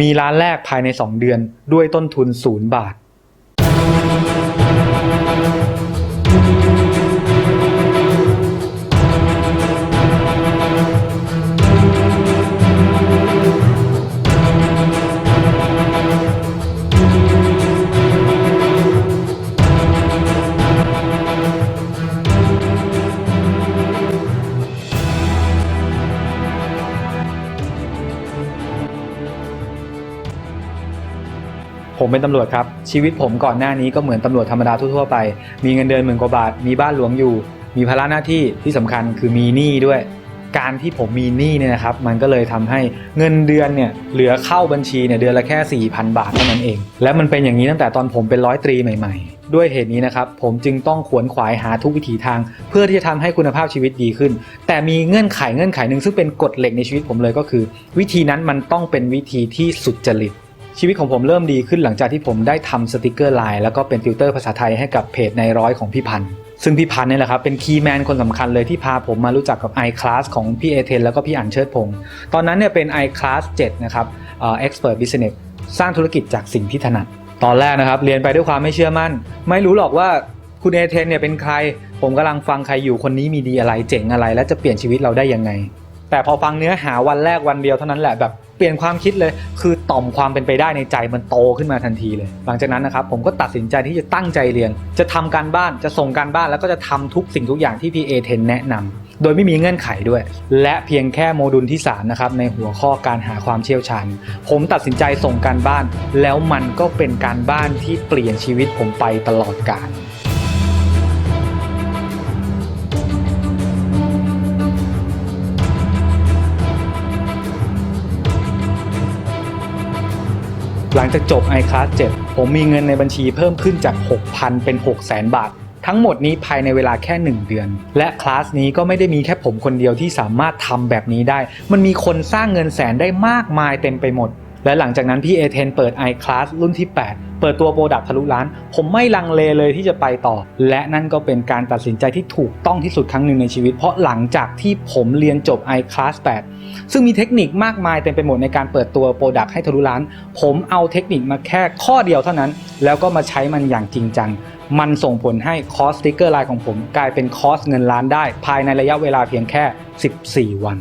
มีร้านแรกภายใน 2 เดือนด้วยต้นทุนศูนย์บาท ผมเป็นตำรวจครับ ชีวิตผมก่อนหน้านี้ก็เหมือนตำรวจธรรมดาทั่วๆไป มีเงินเดือนหมื่นกว่าบาท มีบ้านหลวงอยู่ มีภาระหน้าที่ที่สำคัญคือมีหนี้ด้วย การที่ผมมีหนี้เนี่ยนะครับ มันก็เลยทำให้เงินเดือนเนี่ยเหลือเข้าบัญชีเนี่ยเดือนละแค่ 4,000 บาทเท่านั้นเอง และมันเป็นอย่างนี้ตั้งแต่ตอนผมเป็นร้อยตรีใหม่ ๆ ด้วยเหตุนี้นะครับผมจึงต้องขวนขวายหาทุกวิถีทาง เพื่อที่จะทำให้คุณภาพชีวิตดีขึ้น แต่มีเงื่อนไขเงื่อนไขหนึ่งซึ่งเป็นกฎเหล็กในชีวิตผมเลยก็คือ วิธีนั้นมันต้องเป็นวิธีที่สุจริต ชีวิตของผมเริ่มดีขึ้นหลังจากที่ผมได้ทำสติกเกอร์ไลน์แล้วก็เป็นติวเตอร์ภาษาไทยให้กับเพจในร้อยของพี่พันธ์ซึ่งพี่พันธ์เนี่ยแหละครับเป็นคีย์แมนคนสำคัญเลยที่พาผมมารู้จักกับ iClass ของพี่เอเทนแล้วก็พี่อั๋นเชิดพงศ์ตอนนั้นเนี่ยเป็น iClass 7 นะครับเอ่อ Expert Business สร้างธุรกิจจากสิ่งที่ถนัด ตอนแรกนะครับ เรียนไปด้วยความไม่เชื่อมั่น ไม่รู้หรอกว่าคุณเอเทนเนี่ยเป็นใคร ผมกำลังฟังใครอยู่คนนี้มีดีอะไรเจ๋งอะไร และจะเปลี่ยนชีวิตเราได้ยังไง แต่พอฟังเนื้อหาวันแรกวันเดียวเท่านั้นแหละแบบ เปลี่ยนความคิดเลย คือต่อมความเป็นไปได้ในใจมันโตขึ้นมาทันทีเลย หลังจากนั้นนะครับผมก็ตัดสินใจที่จะตั้งใจเรียน จะทำการบ้านจะส่งการบ้านแล้วก็จะทำทุกสิ่งทุกอย่างที่พี่เอเทนแนะนำโดยไม่มีเงื่อนไขด้วย และเพียงแค่โมดูลที่3นะครับในหัวข้อการหาความเชี่ยวชาญ ผมตัดสินใจส่งการบ้าน แล้วมันก็เป็นการบ้านที่เปลี่ยนชีวิตผมไปตลอดกาล หลังจากจบ iClass 7 ผมมีเงินในบัญชีเพิ่มขึ้นจาก 6,000 เป็น 600,000 บาท ทั้งหมดนี้ภายในเวลาแค่ 1 เดือน และคลาสนี้ก็ไม่ได้มีแค่ผมคนเดียวที่สามารถทำแบบนี้ได้ มันมีคนสร้างเงินแสนได้มากมายเต็มไปหมด และหลังจากนั้นพี่เอเทนเปิด iClass รุ่นที่ 8 เปิดตัวโปรดักทะลุล้าน ผมไม่ลังเลเลยที่จะไปต่อ และนั่นก็เป็นการตัดสินใจที่ถูกต้องที่สุดครั้งหนึ่งในชีวิต เพราะหลังจากที่ผมเรียนจบ iClass 8 ซึ่งมีเทคนิคมากมายเต็มไปหมดในการเปิดตัวโปรดักให้ทะลุล้าน ผมเอาเทคนิคมาแค่ข้อเดียวเท่านั้น แล้วก็มาใช้มันอย่างจริงจัง มันส่งผลให้คอสติกเกอร์ไลน์ของผม กลายเป็นคอสเงินล้านได้ ภายในระยะเวลาเพียงแค่ 14 วัน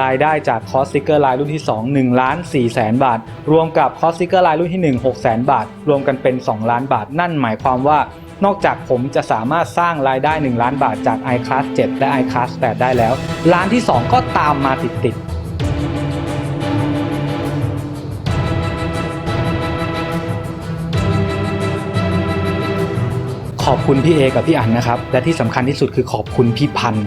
รายได้จากคอสติกเกอร์ไลน์รุ่นที่ 2 1ล้าน4แสนบาท รวมกับคอสติกเกอร์ไลน์รุ่นที่ 1 6แสนบาท รวมกันเป็น 2 ล้านบาท นั่นหมายความว่านอกจากผมจะสามารถสร้างรายได้ 1 ล้านบาทจาก iClass 7 และ iClass 8 ได้แล้วล้านที่ 2 ก็ตามมาติดๆ ขอบคุณพี่เอกับพี่อั๋นนะครับ และที่สำคัญที่สุดคือขอบคุณพี่พันธ์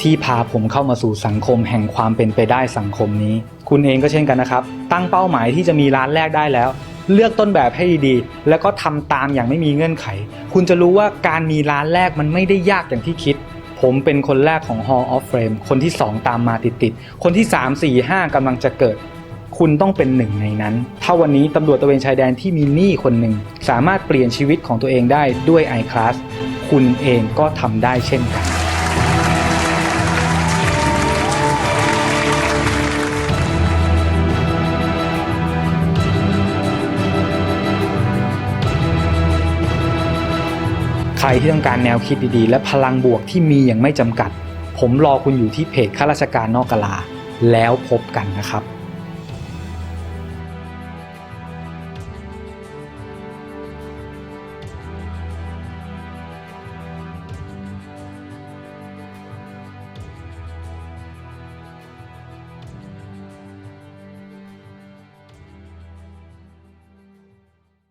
ที่พาผมเข้ามาสู่สังคมแห่งความเป็นไปได้สังคมนี้ คุณเองก็เช่นกันนะครับ ตั้งเป้าหมายที่จะมีร้านแรกได้แล้ว เลือกต้นแบบให้ดีๆ แล้วก็ทำตามอย่างไม่มีเงื่อนไข คุณจะรู้ว่าการมีร้านแรกมันไม่ได้ยากอย่างที่คิด ผมเป็นคนแรกของ Hall of Fame คนที่ 2 ตามมาติดๆคนที่ 3 4 5กำลังจะเกิด คุณต้องเป็นหนึ่งในนั้น ถ้าวันนี้ตำรวจตะเวนชายแดนที่มีหนี้คนหนึ่ง สามารถเปลี่ยนชีวิตของตัวเองได้ด้วย iClass คุณเองก็ทำได้เช่นกัน ใครที่ต้องการแนวคิดดีๆ และพลังบวกที่มีอย่างไม่จำกัด ผมรอคุณอยู่ที่เพจข้าราชการนอกกลา แล้วพบกันนะครับ